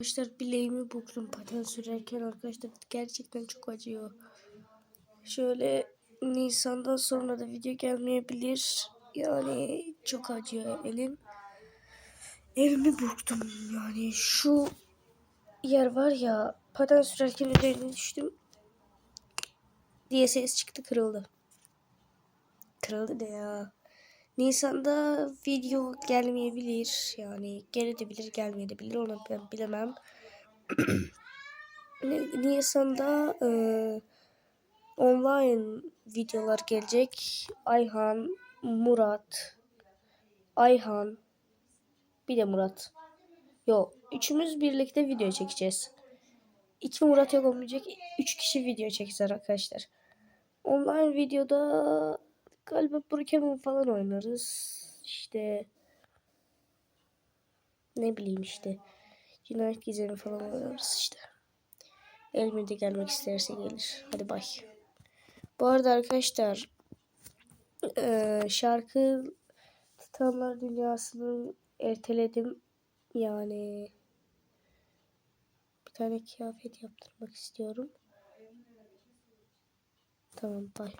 Arkadaşlar bileğimi burktum paten sürerken arkadaşlar gerçekten çok acıyor. Şöyle Nisan'dan sonra da video gelmeyebilir. Yani çok acıyor elim. Elimi burktum yani şu yer var ya paten sürerken üzerine düştüm diye ses çıktı kırıldı. Kırıldı ne ya. Nisan'da video gelmeyebilir. Yani gelebilir gelmeyebilir onu ben bilemem. Ni- Nisan'da e, online videolar gelecek. Ayhan, Murat, Ayhan, bir de Murat. Yok, üçümüz birlikte video çekeceğiz. İki Murat yok olmayacak. Üç kişi video çekeceğiz arkadaşlar. Online videoda galiba Brokeman falan oynarız. İşte ne bileyim işte. Cinayet gizemi falan oynarız işte. Elime de gelmek isterse gelir. Hadi bay. Bu arada arkadaşlar eee, şarkı Titanlar Dünyası'nı erteledim. Yani bir tane kıyafet yaptırmak istiyorum. Tamam bay.